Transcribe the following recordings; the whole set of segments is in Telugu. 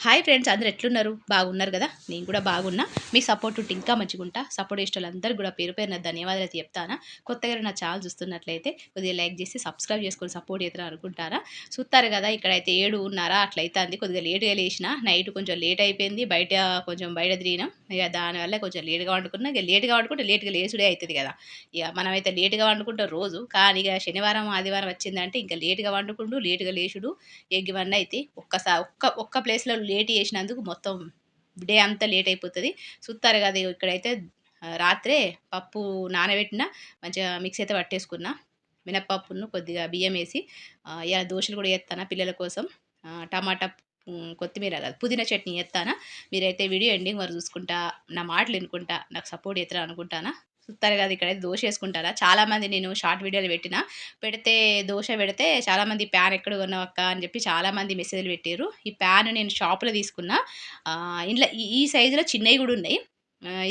హాయ్ ఫ్రెండ్స్ అందరు ఎట్లున్నారు? బాగున్నారు కదా? నేను కూడా బాగున్నా. మీ సపోర్ట్ ఉంటే ఇంకా మంచిగా ఉంటా సపోర్ట్ చేసే వాళ్ళందరూ కూడా పేరు పేరున ధన్యవాదాలు అయితే చెప్తానా? కొత్తగా నా ఛానల్ చూస్తున్నట్లయితే కొద్దిగా లైక్ చేసి సబ్స్క్రైబ్ చేసుకొని సపోర్ట్ చేద్దాం అనుకుంటారా? చూస్తారు కదా ఇక్కడైతే ఏడు ఉన్నారా? అట్లయితే అంది కొద్దిగా లేట్గా లేచిన నైట్ కొంచెం లేట్ అయిపోయింది. బయట కొంచెం బయట తిరిగినాం. ఇక దానివల్ల కొంచెం లేట్గా వండుకున్నా. ఇక లేట్గా వండుకుంటే లేట్గా లేచుడే అవుతుంది కదా. ఇక మనమైతే లేట్గా వండుకుంటాం రోజు. కానీ ఇక శనివారం ఆదివారం వచ్చిందంటే ఇంకా లేట్గా వండుకుంటూ లేట్గా లేచుడు. ఇవన్నీ అయితే ఒక్కసారి ఒక్క ఒక్క ప్లేస్లో లేట్ చేసినందుకు మొత్తం డే అంతా లేట్ అయిపోతుంది. చూస్తారు కదా ఇక్కడైతే రాత్రే పప్పు నానబెట్టిన మంచిగా మిక్స్ అయితే పట్టేసుకున్నా మినప్పప్పును కొద్దిగా బియ్యం వేసి ఇలా దోశలు కూడా వేస్తాను పిల్లల కోసం. టమాటా కొత్తిమీర కాదు పుదీనా చట్నీ వేస్తానా మీరైతే వీడియో ఎండింగ్ వరకు చూసుకుంటా నా మాటలు వినుకుంటా నాకు సపోర్ట్ చేస్తారా అనుకుంటానా? చూస్తారు కదా ఇక్కడ దోశ వేసుకుంటారా చాలామంది నేను షార్ట్ వీడియోలు పెట్టిన. పెడితే దోశ పెడితే చాలామంది ప్యాన్ ఎక్కడ కొన్నావక్క అని చెప్పి చాలామంది మెసేజ్లు పెట్టారు ఈ ప్యాన్ నేను షాప్లో తీసుకున్నా. ఇంట్లో ఈ సైజులో చిన్నవి కూడా ఉన్నాయి.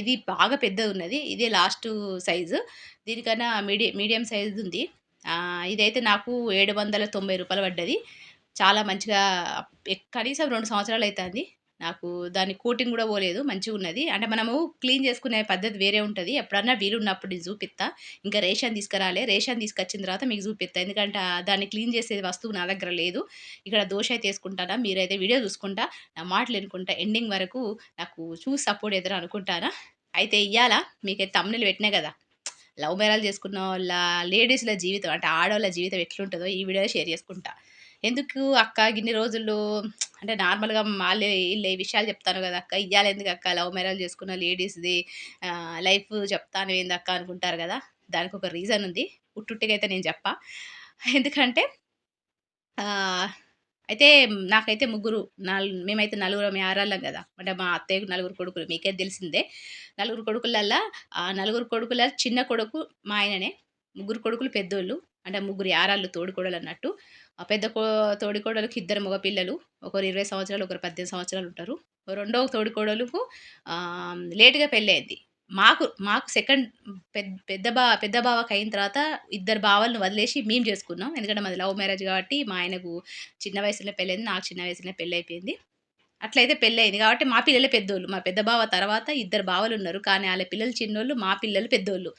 ఇది బాగా పెద్దది ఉన్నది. ఇదే లాస్ట్ సైజు దీనికన్నా మీడియం మీడియం సైజు ఉంది. ఇదైతే నాకు ఏడు వందల తొంభై రూపాయలు పడ్డది. చాలా మంచిగా కనీసం రెండు సంవత్సరాలు అవుతుంది నాకు దాని కోటింగ్ కూడా పోలేదు మంచిగా ఉన్నది. అంటే మనము క్లీన్ చేసుకునే పద్ధతి వేరే ఉంటుంది. ఎప్పుడన్నా వీలున్నప్పుడు నేను చూపిస్తా ఇంకా రేషన్ తీసుకురాలే. రేషన్ తీసుకొచ్చిన తర్వాత మీకు చూపిస్తా ఎందుకంటే దాన్ని క్లీన్ చేసే వస్తువు నా దగ్గర లేదు. ఇక్కడ దోశ అయితే వేసుకుంటానా? మీరైతే వీడియో చూసుకుంటా. నా మాటలు ఎన్నుకుంటా ఎండింగ్ వరకు నాకు చూసి సపోర్ట్ ఎదురు అనుకుంటానా? అయితే ఇయ్యాలా మీకైతే తమ్ముళ్ళు పెట్టినా కదా. లవ్ మ్యారేజ్ చేసుకున్న వాళ్ళ లేడీస్ల జీవితం అంటే ఆడవాళ్ళ జీవితం ఎట్లుంటుందో ఈ వీడియోలో షేర్ చేసుకుంటా. ఎందుకు అక్క గిన్ని రోజుల్లో అంటే నార్మల్గా వాళ్ళే వీళ్ళే విషయాలు చెప్తాను కదా అక్క. ఇయ్యాలి ఎందుకు అక్క? లవ్ మ్యారేజ్ చేసుకున్న లేడీస్ది లైఫ్ చెప్తాను ఏంది అక్క అనుకుంటారు కదా? దానికి ఒక రీజన్ ఉంది. ఉట్టుట్టిగా అయితే నేను చెప్ప. ఎందుకంటే అయితే నాకైతే ముగ్గురు నాలుగు మేమైతే నలుగురు ఆరాళ్ళం కదా. అంటే మా అత్తయ్య నలుగురు కొడుకులు మీకే తెలిసిందే. నలుగురు కొడుకులల్లా నలుగురు కొడుకుల చిన్న కొడుకు మా ఆయననే ముగ్గురు కొడుకులు పెద్దోళ్ళు. అంటే ముగ్గురు యారాళ్ళు తోడుకోడలు అన్నట్టు ఆ పెద్ద కో తోడికోడలకు ఇద్దరు మగపిల్లలు ఒకరు ఇరవై సంవత్సరాలు ఒకరు పద్దెనిమిది సంవత్సరాలు ఉంటారు. రెండవ తోడికోడలకు లేటుగా పెళ్ళయింది మాకు మాకు సెకండ్ పెద్ద పెద్ద బా పెద్ద బావకి అయిన తర్వాత ఇద్దరు బావలను వదిలేసి మేము చేసుకున్నాం. ఎందుకంటే మాది లవ్ మ్యారేజ్ కాబట్టి మా ఆయనకు చిన్న వయసులో పెళ్ళైంది నాకు చిన్న వయసులో పెళ్ళి అయిపోయింది. అట్లయితే పెళ్ళి అయింది. కాబట్టి మా పిల్లలే పెద్దోళ్ళు. మా పెద్ద బావ తర్వాత ఇద్దరు బావలు ఉన్నారు. కానీ వాళ్ళ పిల్లలు చిన్నోళ్ళు మా పిల్లలు పెద్దోళ్ళు.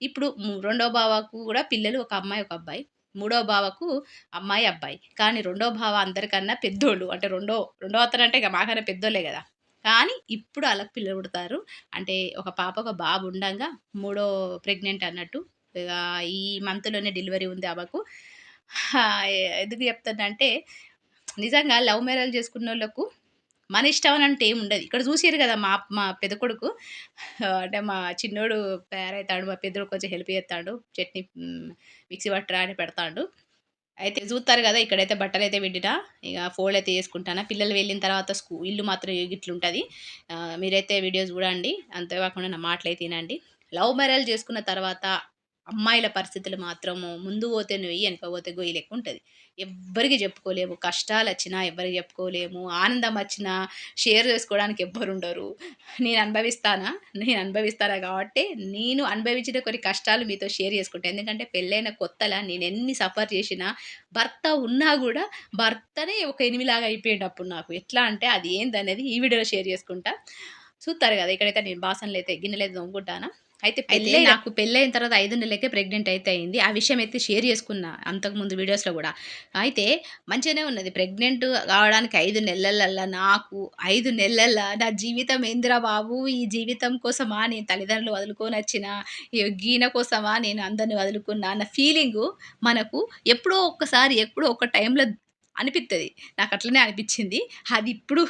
ఇప్పుడు రెండో బావకు కూడా పిల్లలు ఒక అమ్మాయి ఒక అబ్బాయి. మూడో బావకు అమ్మాయి అబ్బాయి. కానీ రెండో బావ అందరికన్నా పెద్దోళ్ళు. అంటే రెండో రెండో అతను అంటే ఇక మాకన్నా పెద్దోళ్ళే కదా. కానీ ఇప్పుడు వాళ్ళకి పిల్లలు పుడతారు. అంటే ఒక పాప ఒక బాబు ఉండగా మూడో ప్రెగ్నెంట్ అన్నట్టు. ఇక ఈ మంత్లోనే డెలివరీ ఉంది ఆమెకు. ఎందుకు చెప్తుందంటే నిజంగా లవ్ మ్యారేజ్ చేసుకున్న వాళ్ళకు మన ఇష్టం అని అంటే ఏముండదు. ఇక్కడ చూసారు కదా మా మా పెద్ద కొడుకు. అంటే మా చిన్నోడు తయారవుతాడు మా పెద్దోడు కొంచెం హెల్ప్ చేస్తాడు చట్నీ మిక్సీ పట్టరా అని పెడతాడు. అయితే చూస్తారు కదా ఇక్కడైతే బట్టలు అయితే పెట్టినా ఇక ఫోల్డ్ అయితే చేసుకుంటాను. పిల్లలు వెళ్ళిన తర్వాత స్కూ ఇల్లు మాత్రం ఇట్లుంటుంది. మీరైతే వీడియోస్ చూడండి అంతేకాకుండా నా మాటలు అయితే తినండి లవ్ మ్యారేజ్ చేసుకున్న తర్వాత అమ్మాయిల పరిస్థితులు మాత్రము ముందు పోతే నువ్వు వెనక పోతే గొయ్యి లెక్క ఉంటుంది. ఎవ్వరికి చెప్పుకోలేము. కష్టాలు వచ్చినా ఎవ్వరికి చెప్పుకోలేము. ఆనందం వచ్చినా షేర్ చేసుకోవడానికి ఎవ్వరు ఉండరు. నేను అనుభవిస్తానా? నేను అనుభవిస్తానా కాబట్టి నేను అనుభవించిన కొన్ని కష్టాలు మీతో షేర్ చేసుకుంటాను ఎందుకంటే పెళ్ళైన కొత్తలా నేను ఎన్ని సఫర్ చేసినా భర్త ఉన్నా కూడా భర్తనే ఒక ఎనిమిలాగా అయిపోయేటప్పుడు నాకు. ఎట్లా అంటే అది ఏందనేది ఈ వీడియోలో షేర్ చేసుకుంటా. చూస్తారు కదా ఇక్కడైతే నేను బాసనలు అయితే గిన్నెలు అయితే తోముకుంటానా అయితే పెళ్ళి నాకు పెళ్ళైన తర్వాత ఐదు నెలలకే ప్రెగ్నెంట్ అయితే అయింది. ఆ విషయం అయితే షేర్ చేసుకున్నా అంతకుముందు వీడియోస్లో కూడా. అయితే మంచిగానే ఉన్నది. ప్రెగ్నెంట్ కావడానికి ఐదు నెలలల్లా నాకు ఐదు నెలల నా జీవితం ఏందిరా బాబు? ఈ జీవితం కోసమా నేను తల్లిదండ్రులు వదులుకొని వచ్చిన? గీన కోసమా నేను అందరిని వదులుకున్నా? అన్న ఫీలింగు మనకు ఎప్పుడో ఒక్కసారి ఎప్పుడో ఒక టైంలో అనిపిస్తుంది నాకు అట్లనే అనిపించింది. అది ఇప్పుడు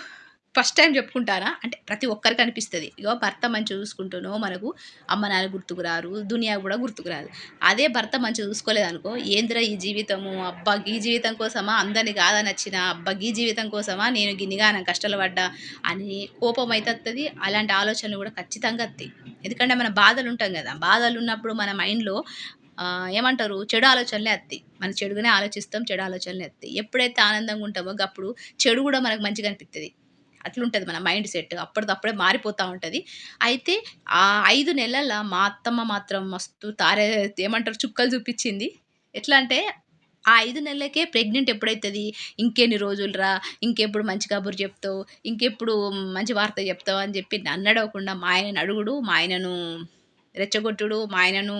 ఫస్ట్ టైం చెప్పుకుంటారా? అంటే ప్రతి ఒక్కరికి అనిపిస్తుంది. ఇగో భర్త మంచి చూసుకుంటునో మనకు అమ్మ నాన్న గుర్తుకు రారు దునియా కూడా గుర్తుకు రాదు. అదే భర్త మంచి చూసుకోలేదు అనుకో ఏందిరా ఈ జీవితము? అబ్బా ఈ జీవితం కోసమా? అందరిని కాదని వచ్చిన అబ్బా ఈ జీవితం కోసమా? నేను గిన్నిగానం కష్టాలు పడ్డా అని కోపం అవుతుంది అలాంటి ఆలోచనలు కూడా ఖచ్చితంగా వస్తాయి. ఎందుకంటే మన బాధలు ఉంటాం కదా. బాధలు ఉన్నప్పుడు మన మైండ్లో ఏమంటారు? చెడు ఆలోచనలే వస్తాయి. మన చెడుగానే ఆలోచిస్తాం చెడు ఆలోచనలే వస్తాయి. ఎప్పుడైతే ఆనందంగా ఉంటామో అప్పుడు చెడు కూడా మనకు మంచిగా అనిపిస్తుంది అట్లుంటుంది మన మైండ్ సెట్ అప్పటిదప్పుడే మారిపోతూ ఉంటుంది అయితే ఆ ఐదు నెలల మా అత్తమ్మ మాత్రం మస్తు తారే ఏమంటారు చుక్కలు చూపించింది ఎట్లా అంటే ఆ ఐదు నెలలకే ప్రెగ్నెంట్ ఎప్పుడైతుంది ఇంకెన్ని రోజులురా? ఇంకెప్పుడు మంచి కబురు చెప్తావు? ఇంకెప్పుడు మంచి వార్త చెప్తావు? అని చెప్పి నన్నడగకుండా మా ఆయనను అడుగుడు, మా ఆయనను రెచ్చగొట్టుడు, మా ఆయనను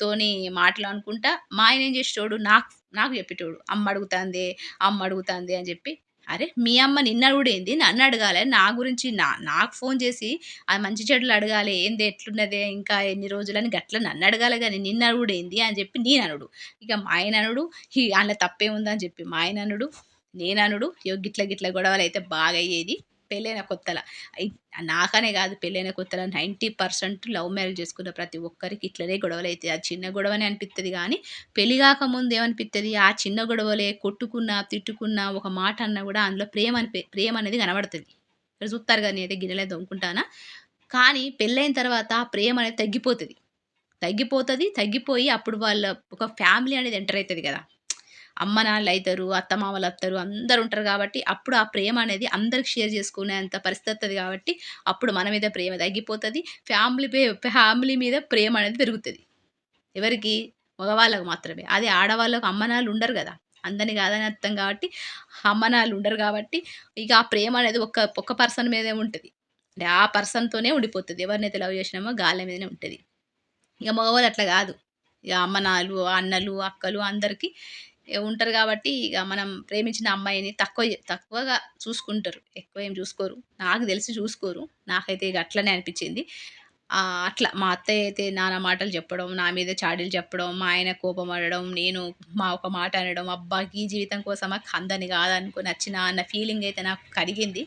తోని మాటలు అనుకుంటా, మా ఆయన ఏం చేసేటోడు నాకు నాకు చెప్పేటోడు. అమ్మ అడుగుతాందే, అమ్మ అడుగుతాందే అని చెప్పి అరే! మీ అమ్మ నిన్న అడుగుడేంది? నన్ను అడగాలే. నా గురించి నా నాకు ఫోన్ చేసి అది మంచి చెడులు అడగాలి ఏంది ఎట్లున్నదే? ఇంకా ఎన్ని రోజులని గట్ల నన్ను అడగాలి కానీ నిన్న అడుగుడేంది? అని చెప్పి నేననుడు. ఇక మా ఆయన అనుడు, హి అందులో తప్పేముందని చెప్పి మా ఆయన అనుడు, నేననుడు, ఇగో గిట్ల గిట్ల అయితే బాగా అయ్యేది. పెళ్ళైన కొత్తల. నాకనే కాదు పెళ్ళైన కొత్తల. 90% లవ్ మ్యారేజ్ చేసుకున్న ప్రతి ఒక్కరికి ఇట్లనే గొడవలు అవుతాయి ఆ చిన్న గొడవనే అనిపిస్తుంది కానీ పెళ్ళి కాకముందు ఏమనిపిస్తుంది ఆ చిన్న గొడవలే కొట్టుకున్నా, తిట్టుకున్నా, ఒక మాట అన్నా కూడా అందులో ప్రేమ అని ప్రేమ అనేది కనబడుతుంది. ఇక్కడ చూత్తారు కదా! అయితే గిన్నెలే దొంకుంటానా కానీ పెళ్ళైన తర్వాత ప్రేమ అనేది తగ్గిపోతుంది. తగ్గిపోతుంది తగ్గిపోయి అప్పుడు వాళ్ళ ఒక ఫ్యామిలీ అనేది ఎంటర్ అవుతుంది కదా. అమ్మ నాన్నలు అవుతారు అత్తమామలు వస్తారు అందరు ఉంటారు కాబట్టి అప్పుడు ఆ ప్రేమ అనేది అందరికి షేర్ చేసుకునేంత పరిస్థితి వస్తుంది కాబట్టి అప్పుడు మన మీద ప్రేమ తగ్గిపోతుంది ఫ్యామిలీ పే ఫ్యామిలీ మీద ప్రేమ అనేది పెరుగుతుంది. ఎవరికి? మగవాళ్ళకి మాత్రమే. అదే ఆడవాళ్ళకు అమ్మనాలు ఉండరు కదా. అందరిని కాదని అర్థం కాబట్టి, అమ్మ ఉండరు కాబట్టి ఇక ఆ ప్రేమ అనేది ఒక్క ఒక్క పర్సన్ మీదే ఉంటుంది. అంటే ఆ పర్సన్‌తోనే ఉండిపోతుంది. ఎవరినైతే లవ్ చేసినామో గాలి మీదనే ఉంటుంది. ఇక మగవాళ్ళు అట్లా కాదు. ఇక అమ్మ అన్నలు, అక్కలు అందరికీ ఉంటారు కాబట్టి ఇక మనం ప్రేమించిన అమ్మాయిని తక్కువ తక్కువగా చూసుకుంటారు ఎక్కువ ఏం చూసుకోరు. నాకు తెలిసి చూసుకోరు. నాకైతే ఇక అట్లనే అనిపించింది అట్లా మా అత్తయ్య అయితే నానా మాటలు చెప్పడం, నా మీద చాడీలు చెప్పడం, మా ఆయన కోపం అడడం నేను మా ఒక మాట అనడం, అబ్బా! ఈ జీవితం కోసమా కందని కాదనుకో నచ్చిన అన్న ఫీలింగ్ అయితే నాకు కలిగింది.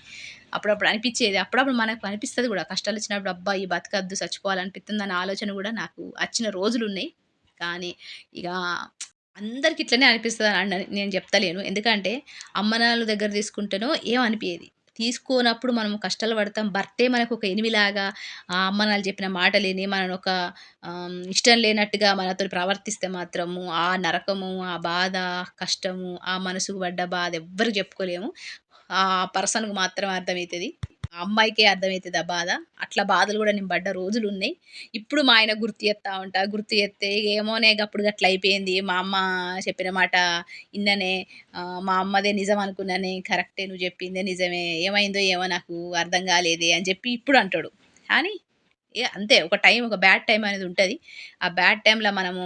అప్పుడప్పుడు అనిపించేది అప్పుడప్పుడు మనకు అనిపిస్తుంది కూడా కష్టాలు వచ్చినప్పుడు అబ్బా! ఈ బతకద్దు సచ్చిపోవాలనిపిత్తుందన్న ఆలోచన కూడా నాకు వచ్చిన రోజులు ఉన్నాయి కానీ ఇక అందరికి ఇట్లనే అనిపిస్తదని నేను చెప్తలేను. ఎందుకంటే అమ్మ నాన్నల దగ్గర తీసుకుంటేనో ఏం అనిపించేది తీసుకోనప్పుడు మనం కష్టాలు పడతాం. భర్తే మనకు ఒక ఎనిమిలాగా ఆ అమ్మ నాన్నలు చెప్పిన మాటలేని మనను ఒక ఇష్టం లేనట్టుగా మనతో ప్రవర్తిస్తే మాత్రము ఆ నరకము, ఆ బాధ, కష్టము, ఆ మనసుకు పడ్డ బాధ ఎవ్వరికి చెప్పుకోలేము. ఆ పర్సన్కు మాత్రం అర్థమవుతుంది ఆ అమ్మాయికే అర్థమవుతుంది ఆ బాధ. అట్లా బాధలు కూడా నేను పడ్డ రోజులున్నయి. ఇప్పుడు మా ఆయన గుర్తు చేస్తా ఉంటా. గుర్తు చేస్తే ఏమోనే గప్పుడు గట్ల అయిపోయింది. మా అమ్మ చెప్పిన మాట ఇన్ననే మా అమ్మదే నిజం అనుకున్నానే. కరెక్టే నువ్వు చెప్పిందే నిజమే. ఏమైందో ఏమో నాకు అర్థం కాలేదే అని చెప్పి ఇప్పుడు అంటాడు కానీ అంతే ఒక టైం ఒక బ్యాడ్ టైం అనేది ఉంటుంది ఆ బ్యాడ్ టైంలో మనము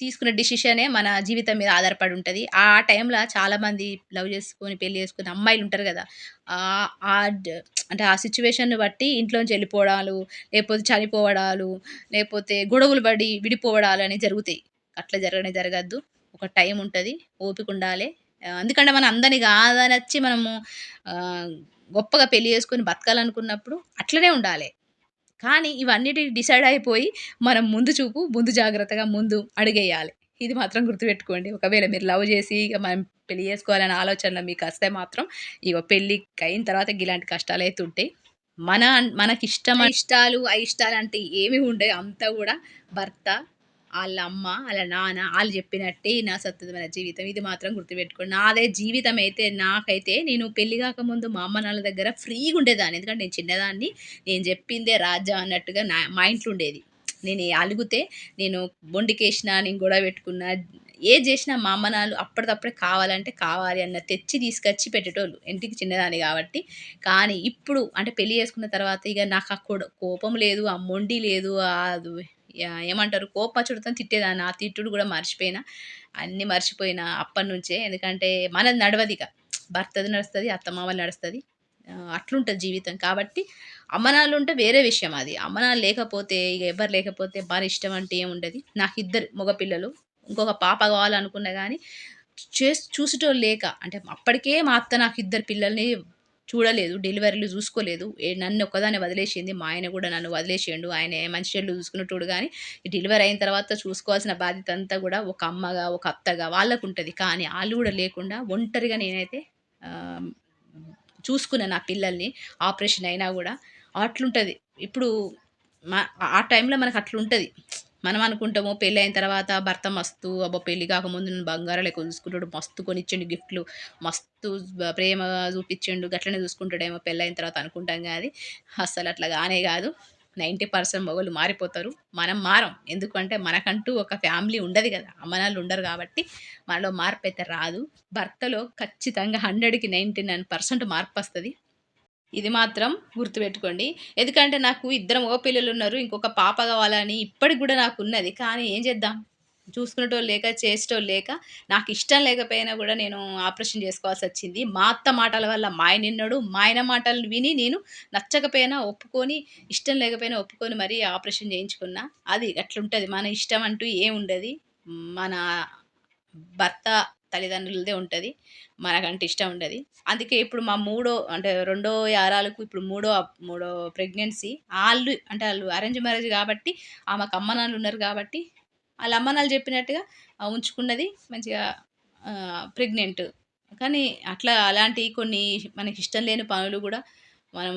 తీసుకున్న డిసిషనే మన జీవితం మీద ఆధారపడి ఉంటుంది ఆ టైంలో చాలామంది లవ్ చేసుకొని, పెళ్ళి చేసుకుని అమ్మాయిలు ఉంటారు కదా ఆ అంటే ఆ సిచ్యువేషన్ బట్టి ఇంట్లోంచి వెళ్ళిపోవడాలు లేకపోతే చనిపోవడాలు, లేకపోతే గొడవలు పడి విడిపోవడాలు అనేవి జరుగుతాయి. అట్లా జరగనే జరగద్దు. ఒక టైం ఉంటుంది ఓపిక ఉండాలే ఎందుకంటే మనం అందరిని కాదనచ్చి మనము గొప్పగా పెళ్ళి చేసుకొని బతకాలనుకున్నప్పుడు అట్లనే ఉండాలి కానీ ఇవన్నిటి డిసైడ్ అయిపోయి మనం ముందు చూపు, ముందు జాగ్రత్తగా ముందు అడుగేయాలి. ఇది మాత్రం గుర్తుపెట్టుకోండి. ఒకవేళ మీరు లవ్ చేసి ఇక మనం పెళ్ళి చేసుకోవాలనే ఆలోచనలో వస్తే మాత్రం ఇగో పెళ్ళికయిన తర్వాత ఇలాంటి కష్టాలు ఉంటాయి. మన మనకిష్టమ ఇష్టాలు, అయిష్టాలంటే ఏమి ఉండవు అంతా కూడా భర్త, వాళ్ళ అమ్మ, వాళ్ళ నాన్న వాళ్ళు చెప్పినట్టే ఇనాల్సొత్తది మన జీవితం. ఇది మాత్రం గుర్తుపెట్టుకోండి. నాదే జీవితం అయితే నాకైతే నేను పెళ్ళి కాకముందు మా అమ్మ నాన్న దగ్గర ఫ్రీగా ఉండేదాన్ని ఎందుకంటే నేను చిన్నదాన్ని. నేను చెప్పిందే రాజ్యం అన్నట్టుగా నా మా ఇంట్లో ఉండేది. నేను అలుగుతే నేను బొండికేసిన నేను గొడవ పెట్టుకున్నా, ఏ చేసినా మా అమ్మ నాన్నలు అప్పటికప్పుడే కావాలంటే కావాలి అన్న తెచ్చి తీసుకొచ్చి పెట్టేటోళ్ళు. ఇంటికి చిన్నదాన్ని కాబట్టి. కానీ ఇప్పుడు అంటే పెళ్ళి చేసుకున్న తర్వాత ఇక నాకు ఆ కోపం లేదు. ఆ మొండి లేదు. అది ఏమంటారు కోపమచ్చుడుతోని తిట్టేదాన్ని. ఆ తిట్టుడు కూడా మర్చిపోయినా. అన్నీ మర్చిపోయినా అప్పటినుంచే. ఎందుకంటే మనది నడవది ఇక భర్తది నడుస్తుంది అత్తమామలు నడుస్తుంది అట్లుంటుంది జీవితం. కాబట్టి అమ్మ నాన్నలుంటే వేరే విషయం అది. అమ్మ నాన్న లేకపోతే ఇక ఎవ్వరు లేకపోతే బాగా ఇష్టం అంటే ఏముండదు నాకిద్దరు మగ పిల్లలు. ఇంకొక పాప కావాలనుకున్నా కానీ చేసి చూసేటోళ్ళు లేక అంటే అప్పటికే మా అత్త నాకు ఇద్దరు పిల్లల్ని చూడలేదు. డెలివరీలు చూసుకోలేదు. నన్ను ఒక్కదాన్నే వదిలేసింది. మా ఆయన కూడా నన్ను వదిలేసిండు. ఆయన మంచి చెల్లు చూసుకునేటోడు కానీ డెలివరీ అయిన తర్వాత చూసుకోవాల్సిన బాధ్యత అంతా కూడా ఒక అమ్మగా, ఒక అత్తగా వాళ్ళకు ఉంటుంది కానీ వాళ్ళు కూడా లేకుండా ఒంటరిగా నేనైతే చూసుకున్నాను నా పిల్లల్ని. ఆపరేషన్ అయినా కూడా అట్లుంటుంది ఇప్పుడు మా ఆ టైంలో మనకు అట్లుంటుంది మనం అనుకుంటాము పెళ్ళయిన తర్వాత భర్త మస్తు అబ్బో పెళ్ళి కాకముందు నేను బంగారం లెక్క చూసుకుంటాడు. మస్తు కొనిచ్చిండు గిఫ్ట్‌లు. మస్తు ప్రేమ ప్రేమగా గట్లనే చూసుకుంటాడేమో పెళ్ళయిన తర్వాత అనుకుంటాం కానీ అస్సలు అట్లా కానే కాదు నైంటీ పర్సెంట్ మొగలు మారిపోతారు మనం మారం ఎందుకంటే మనకంటూ ఒక ఫ్యామిలీ ఉండదు కదా అమ్మనాళ్ళు ఉండరు కాబట్టి మనలో మార్పు అయితే రాదు భర్తలో ఖచ్చితంగా హండ్రెడ్కి నైంటీ నైన్ పర్సెంట్ మార్పు వస్తుంది ఇది మాత్రం గుర్తుపెట్టుకోండి. ఎందుకంటే నాకు ఇద్దరు మగ పిల్లలు ఉన్నారు ఇంకొక పాప కావాలని ఇప్పటికి కూడా నాకు ఉన్నది. కానీ ఏం చేద్దాం? చూసుకునేటోళ్ళు లేక చేసేటోళ్ళు లేక నాకు ఇష్టం లేకపోయినా కూడా నేను ఆపరేషన్ చేసుకోవాల్సి వచ్చింది. మా అత్త మాటల వల్ల మా ఆయన విన్నాడు. మా ఆయన మాటలు విని నేను నచ్చకపోయినా ఒప్పుకొని ఇష్టం లేకపోయినా ఒప్పుకొని మరీ ఆపరేషన్ చేయించుకున్నా. అది అట్లుంటుంది. మన ఇష్టం అంటూ ఏముండదు. మన భర్త తల్లిదండ్రులదే ఉంటుంది. మనకంటే ఇష్టం ఉండదు. అందుకే ఇప్పుడు మా మూడో అంటే రెండో యారాలకు ఇప్పుడు మూడో మూడో ప్రెగ్నెన్సీ వాళ్ళు అంటే వాళ్ళు అరేంజ్ మ్యారేజ్ కాబట్టి ఆమెకు అమ్మ నాన్నలు ఉన్నారు కాబట్టి వాళ్ళ అమ్మ చెప్పినట్టుగా ఉంచుకున్నది మంచిగా ప్రెగ్నెంట్. కానీ అట్లా అలాంటి కొన్ని మనకి ఇష్టం లేని పనులు కూడా మనం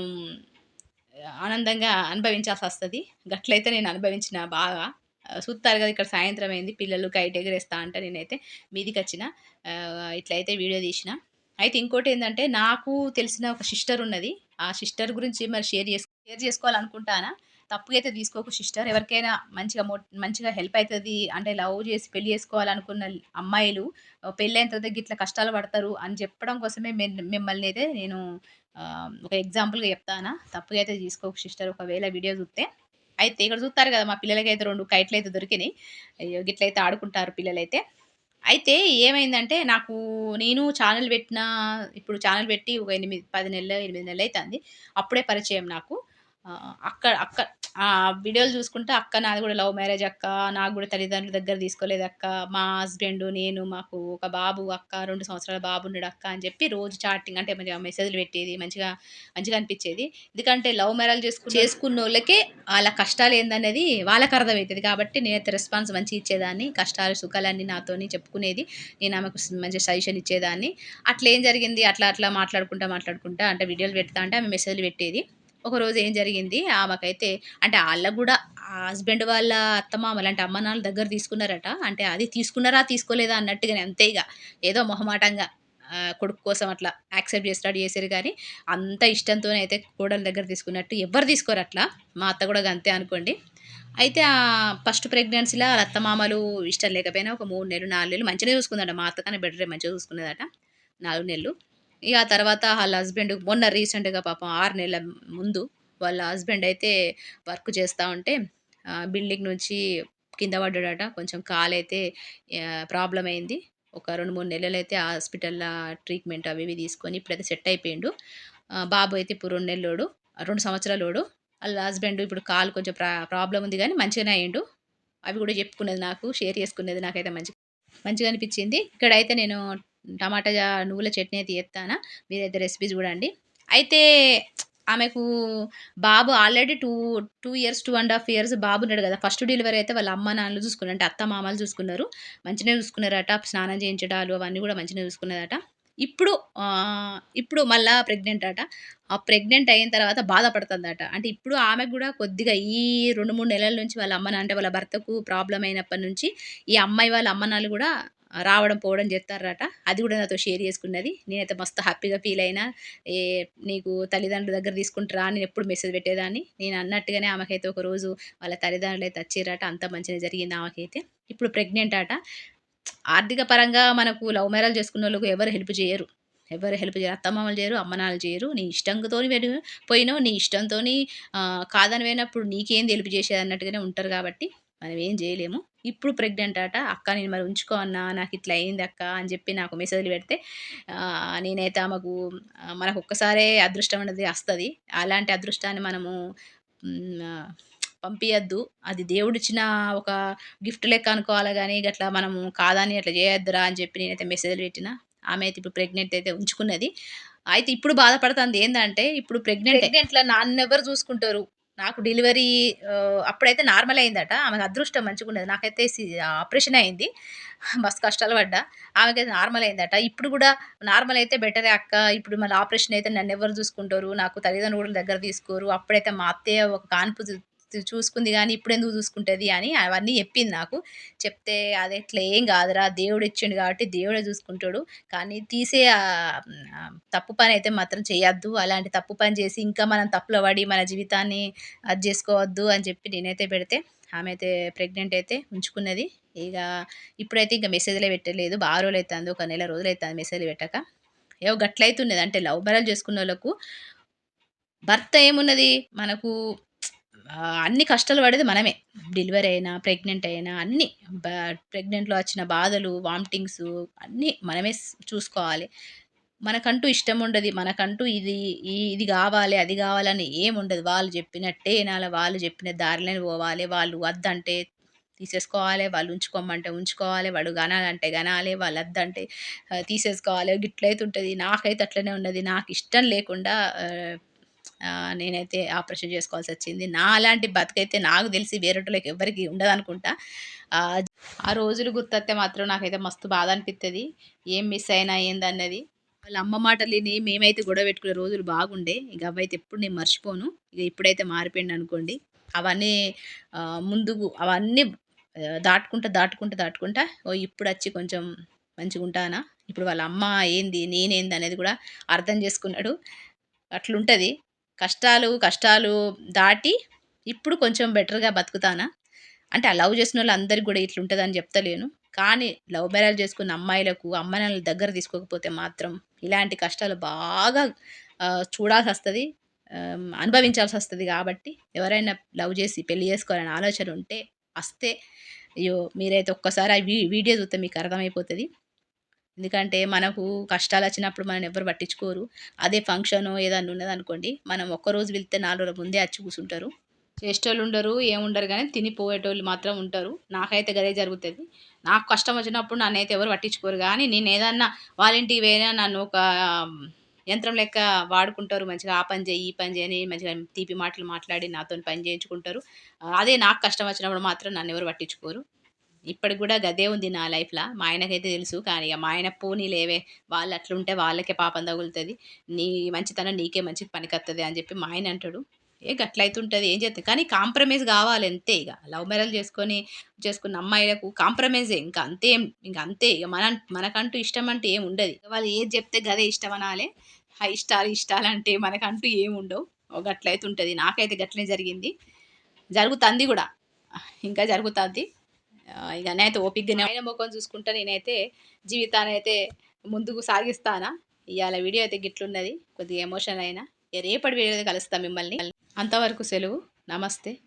ఆనందంగా అనుభవించాల్సి వస్తుంది. గట్లయితే నేను అనుభవించిన బాగా. చూస్తారు కదా ఇక్కడ సాయంత్రం అయింది పిల్లలు కైట్ ఎగరేస్తా అంట నేనైతే మీదికి వచ్చిన. ఇట్లయితే వీడియో తీసిన. అయితే ఇంకోటి ఏంటంటే నాకు తెలిసిన ఒక సిస్టర్ ఉన్నది. ఆ సిస్టర్ గురించి మరి షేర్ చేసు షేర్ చేసుకోవాలనుకుంటానా? తప్పుగా అయితే తీసుకోకు సిస్టర్ ఎవరికైనా మంచిగా మో మంచిగా హెల్ప్ అవుతుంది అంటే లవ్ చేసి పెళ్ళి చేసుకోవాలనుకున్న అమ్మాయిలు పెళ్ళైన తర్వాత ఇట్లా కష్టాలు పడతారు అని చెప్పడం కోసమే మిమ్మల్ని అయితే నేను ఒక ఎగ్జాంపుల్గా చెప్తానా? తప్పుగా అయితే తీసుకోకు సిస్టర్ ఒకవేళ వీడియో చూస్తే అయితే ఇక్కడ చూస్తారు కదా మా పిల్లలకి అయితే రెండు కైట్లు అయితే దొరికినాయి. అయ్యో గిట్లయితే ఆడుకుంటారు పిల్లలైతే. అయితే ఏమైందంటే నాకు నేను ఛానల్ పెట్టిన ఇప్పుడు ఛానల్ పెట్టి ఒక ఎనిమిది పది నెలలు ఎనిమిది నెలలు అవుతుంది. అప్పుడే పరిచయం నాకు. అక్కడ అక్క ఆ వీడియోలు చూసుకుంటే అక్క నాది కూడా లవ్ మ్యారేజ్ అక్క నాకు కూడా తల్లిదండ్రుల దగ్గర తీసుకోలేదు అక్క. మా హస్బెండ్ నేను మాకు ఒక బాబు అక్క రెండు సంవత్సరాల బాబు ఉన్నాడు అక్క అని చెప్పి రోజు చాటింగ్ అంటే మంచిగా మెసేజ్లు పెట్టేది మంచిగా మంచిగా అనిపించేది. ఎందుకంటే లవ్ మ్యారేజ్ చేసుకు చేసుకున్న వాళ్ళకే వాళ్ళ కష్టాలు ఏందనేది వాళ్ళకి అర్థమవుతుంది కాబట్టి నేనైతే రెస్పాన్స్ మంచి ఇచ్చేదాన్ని కష్టాలు సుఖాలన్నీ నాతోని చెప్పుకునేది. నేను ఆమెకు మంచి సజెషన్ ఇచ్చేదాన్ని. అట్లా ఏం జరిగింది? అట్లా అట్లా మాట్లాడుకుంటా మాట్లాడుకుంటా అంటే వీడియోలు పెడతా అంటే ఆమె మెసేజ్లు పెట్టేది. ఒకరోజు ఏం జరిగింది? ఆమెకైతే అంటే వాళ్ళకు కూడా హస్బెండ్ వాళ్ళ అత్తమామలు అంటే అమ్మ నాన్న దగ్గర తీసుకున్నారట. అంటే అది తీసుకున్నారా తీసుకోలేదా అన్నట్టుగానే అంతే ఇక ఏదో మొహమాటంగా కొడుకు కోసం అట్లా యాక్సెప్ట్ చేస్తాడు చేసారు కానీ అంత ఇష్టంతోనే అయితే కోడల దగ్గర తీసుకున్నట్టు ఎవరు తీసుకోరు అట్లా. మా అత్త కూడా అంతే అనుకోండి. అయితే ఆ ఫస్ట్ ప్రెగ్నెన్సీలో వాళ్ళ అత్తమామలు ఇష్టం లేకపోయినా ఒక మూడు నెలలు నాలుగు నెలలు మంచిగా చూసుకుందట. మా అత్త కానీ బెటరే మంచిగా చూసుకున్నదట. నాలుగు నెలలు. ఇక ఆ తర్వాత వాళ్ళ హస్బెండ్ మొన్న రీసెంట్గా పాపం ఆరు నెలల ముందు వాళ్ళ హస్బెండ్ అయితే వర్క్ చేస్తూ ఉంటే బిల్డింగ్ నుంచి కింద పడ్డాడట. కొంచెం కాలు అయితే ప్రాబ్లం అయింది. ఒక రెండు మూడు నెలలు అయితే హాస్పిటల్లో ట్రీట్మెంట్ అవి ఇవి తీసుకొని ఇప్పుడైతే సెట్ అయిపోయిండు. బాబు అయితే ఇప్పుడు రెండు నెలలోడు రెండు సంవత్సరాలోడు. వాళ్ళ హస్బెండ్ ఇప్పుడు కాలు కొంచెం ప్రా ప్రాబ్లం ఉంది కానీ మంచిగానే అయ్యిండు. అవి కూడా చెప్పుకునేది నాకు షేర్ చేసుకునేది నాకైతే మంచి మంచిగా అనిపించింది. ఇక్కడైతే నేను టమాటా నువ్వుల చట్నీ అయితే చేస్తానా మీరైతే రెసిపీ చూడండి. అయితే ఆమెకు బాబు already two two years two and half years బాబు ఉన్నాడు కదా. ఫస్ట్ డెలివరీ అయితే వాళ్ళ అమ్మ నాన్నలు చూసుకున్నారు. అంటే అత్త మామలు చూసుకున్నారు. మంచిగా చూసుకున్నారట. స్నానం చేయించడాలు అవన్నీ కూడా మంచిగా చూసుకున్నారట. ఇప్పుడు ఇప్పుడు మళ్ళా ప్రెగ్నెంట్ అట. ఆ ప్రెగ్నెంట్ అయిన తర్వాత బాధపడుతుందట. అంటే ఇప్పుడు ఆమెకు కూడా కొద్దిగా ఈ రెండు మూడు నెలల నుంచి వాళ్ళ అమ్మ అంటే వాళ్ళ భర్తకు ప్రాబ్లం అయినప్పటి నుంచి ఈ అమ్మాయి వాళ్ళ అమ్మ నాన్నలు కూడా రావడం పోవడం చేస్తారట. అది కూడా నాతో షేర్ చేసుకున్నది. నేనైతే మస్తు హ్యాపీగా ఫీల్ అయినా. ఏ నీకు తల్లిదండ్రుల దగ్గర తీసుకుంటారా? అని నేను ఎప్పుడు మెసేజ్ పెట్టేదాన్ని. నేను అన్నట్టుగానే ఆమెకైతే ఒక రోజు వాళ్ళ తల్లిదండ్రులు అయితే వచ్చారట. అంత మంచిగా జరిగింది ఆమెకైతే. ఇప్పుడు ప్రెగ్నెంట్ అట ఆర్థిక పరంగా మనకు లవ్ మ్యారేజ్ చేసుకున్న వాళ్ళకు ఎవరు హెల్ప్ చేయరు. ఎవరు హెల్ప్ చేయరు. అత్తమామలు చేయరు అమ్మనాలు చేయరు. నీ ఇష్టంతో పోయినావు. నీ ఇష్టంతో కాదని పోయినప్పుడు నీకేం హెల్ప్ చేసేది అన్నట్టుగానే ఉంటారు కాబట్టి మనం ఏం చేయలేము. ఇప్పుడు ప్రెగ్నెంట్ అట అక్క నేను మరి ఉంచుకో అన్నా నాకు ఇట్లా అయింది అక్క అని చెప్పి నాకు మెసేజ్లు పెడితే నేనైతే ఆమెకు మనకు ఒక్కసారే అదృష్టం అనేది వస్తుంది. అలాంటి అదృష్టాన్ని మనము పంపించద్దు అది దేవుడిచ్చిన ఒక గిఫ్ట్ లెక్క అనుకోవాలి కానీ గట్లా మనము కాదని అట్లా చేయొద్దురా అని చెప్పి నేనైతే మెసేజ్లు పెట్టిన. ఆమె అయితే ఇప్పుడు ప్రెగ్నెంట్ అయితే ఉంచుకున్నది. అయితే ఇప్పుడు బాధపడుతుంది ఏంటంటే ఇప్పుడు ప్రెగ్నెంట్ ప్రెగ్నెంట్లో నాన్న ఎవరు చూసుకుంటారు? నాకు డెలివరీ అప్పుడైతే నార్మల్ అయిందట. ఆమెకు అదృష్టం మంచిగా ఉండేది నాకైతే ఆపరేషన్ అయింది. మస్తు కష్టాలు పడ్డా. ఆమెకైతే నార్మల్ అయిందట. ఇప్పుడు కూడా నార్మల్ అయితే బెటరే అక్క. ఇప్పుడు మళ్ళీ ఆపరేషన్ అయితే నన్ను ఎవరు చూసుకుంటారు? నాకు తల్లిదండ్రులు కూడా దగ్గర తీసుకోరు. అప్పుడైతే మా అత్తయ్య ఒక కాన్పు చూసుకుంది కానీ ఇప్పుడు ఎందుకు చూసుకుంటుంది అని అవన్నీ చెప్పింది నాకు. చెప్తే అది ఎట్లా ఏం కాదురా దేవుడు ఇచ్చిండు కాబట్టి దేవుడే చూసుకుంటాడు. కానీ తీసే తప్పు పని అయితే మాత్రం చేయొద్దు. అలాంటి తప్పు పని చేసి ఇంకా మనం తప్పులో పడి మన జీవితాన్ని అది చేసుకోవద్దు అని చెప్పి నేనైతే పెడితే ఆమె అయితే ప్రెగ్నెంట్ అయితే ఉంచుకున్నది. ఇక ఇప్పుడైతే ఇంకా మెసేజ్లే పెట్టలేదు. బాగా రోజులు అవుతుంది ఒక నెల రోజులు అవుతుంది మెసేజ్ పెట్టక. ఏవో గట్లయితున్నది. అంటే లవ్ మ్యారేజ్ చేసుకున్న వాళ్ళకు భర్త ఏమున్నది? మనకు అన్ని కష్టాలు పడేది మనమే. డెలివరీ అయినా ప్రెగ్నెంట్ అయినా అన్ని. ప్రెగ్నెంట్లో వచ్చిన బాధలు వామిటింగ్స్ అన్నీ మనమే చూసుకోవాలి. మనకంటూ ఇష్టం ఉండదు. మనకంటూ ఇది ఇది కావాలి అది కావాలని ఏం ఉండదు. వాళ్ళు చెప్పినట్టే వినాలి. వాళ్ళు చెప్పిన దారిలోనే పోవాలి. వాళ్ళు వద్దంటే తీసేసుకోవాలి. వాళ్ళు ఉంచుకోమంటే ఉంచుకోవాలి. వాడు గనాలంటే గనాలి. వాళ్ళు వద్దంటే తీసేసుకోవాలి. గిట్లయితే ఉంటుంది నాకైతే అట్లనే ఉన్నది. నాకు ఇష్టం లేకుండా నేనైతే ఆపరేషన్ చేసుకోవాల్సి వచ్చింది. నా అలాంటి బతుకైతే నాకు తెలిసి వేరేటోళ్ళకి ఎవరికి ఉండదనుకుంటా. ఆ రోజులు గుర్తొస్తే మాత్రం నాకైతే మస్తు బాధ అనిపిస్తుంది ఏం మిస్ అయినా ఏందన్నది. వాళ్ళ అమ్మ మాట లేని మేమైతే గొడవ పెట్టుకునే రోజులు బాగుండే. ఇక అవైతే ఎప్పుడు నేను మర్చిపోను. ఇక ఇప్పుడైతే మారిపోయింది అనుకోండి. అవన్నీ ముందుకు అవన్నీ దాటుకుంటా దాటుకుంటా దాటుకుంటా ఓ ఇప్పుడు వచ్చి కొంచెం మంచిగా ఉంటానా? ఇప్పుడు వాళ్ళ అమ్మ ఏంది నేనేంది అనేది కూడా అర్థం చేసుకున్నాడు. అట్లుంటుంది. కష్టాలు కష్టాలు దాటి ఇప్పుడు కొంచెం బెటర్గా బతుకుతానా? అంటే ఆ లవ్ చేసిన వాళ్ళు అందరికి కూడా ఇట్లుంటుందని చెప్తలేను. కానీ లవ్ మ్యారేజ్ చేసుకున్న అమ్మాయిలకు అమ్మాయిలను దగ్గర తీసుకోకపోతే మాత్రం ఇలాంటి కష్టాలు బాగా చూడాల్సి వస్తుంది అనుభవించాల్సి వస్తుంది కాబట్టి ఎవరైనా లవ్ చేసి పెళ్ళి చేసుకోవాలని ఆలోచన ఉంటే వస్తే అయ్యో మీరైతే ఒక్కసారి ఆ వీ- వీడియో చూస్తే మీకు అర్థమైపోతుంది. ఎందుకంటే మనకు కష్టాలు వచ్చినప్పుడు మనం ఎవరు పట్టించుకోరు. అదే ఫంక్షన్ ఏదన్నా ఉన్నది అనుకోండి మనం ఒక్కరోజు వెళ్తే నాలుగు రోజుల ముందే వచ్చి కూర్చుంటారు చేసేటోళ్ళు ఉండరు ఏముండరు కానీ తినిపోయేటోళ్ళు మాత్రం ఉంటారు. నాకైతే గదే జరుగుతుంది. నాకు కష్టం వచ్చినప్పుడు నన్ను అయితే ఎవరు పట్టించుకోరు. కానీ నేను ఏదన్నా వాళ్ళ వేరే నన్ను ఒక యంత్రం లెక్క వాడుకుంటారు. మంచిగా ఆ పని చేయి ఈ పని చేయని మంచిగా తీపి మాటలు మాట్లాడి నాతో పని చేయించుకుంటారు. అదే నాకు కష్టం వచ్చినప్పుడు మాత్రం నన్ను ఎవరు పట్టించుకోరు. ఇప్పటికి కూడా గదే ఉంది నా లైఫ్లో. మా ఆయనకైతే తెలుసు. కానీ ఇక మా ఆయన పోనీ లేవే. వాళ్ళు అట్లుంటే వాళ్ళకే పాపం తగులుతుంది. నీ మంచితనం నీకే మంచి పనికొస్తుంది అని చెప్పి మా ఆయన అంటాడు. ఏ గట్లయితుంటుంది ఏం చేస్తుంది కానీ కాంప్రమైజ్ కావాలి అంతే ఇక. లవ్ మ్యారేజ్ చేసుకొని చేసుకున్న అమ్మాయిలకు కాంప్రమైజే. ఇంకా అంతే ఇంకా అంతే. ఇక మన మనకంటూ ఇష్టం అంటే ఏం ఉండదు. వాళ్ళు ఏది చెప్తే గదే ఇష్టం అనాలే. హై ఇష్టాలు ఇష్టాలు అంటే మనకంటూ ఏముండవు ఉండవు. ఒక గట్లయితే ఉంటుంది నాకైతే గట్లనే జరిగింది. జరుగుతుంది కూడా. ఇంకా జరుగుతుంది. ఇక నేనైతే ఓపికగానే ఆయన ముఖం చూసుకుంటా నేనైతే జీవితాన్ని అయితే ముందుకు సాగిస్తానా? ఇవాళ వీడియో అయితే గిట్లున్నది కొద్దిగా ఎమోషన్ అయినా. రేపటి వీడియో కలుస్తా మిమ్మల్ని. అంతవరకు సెలవు. నమస్తే.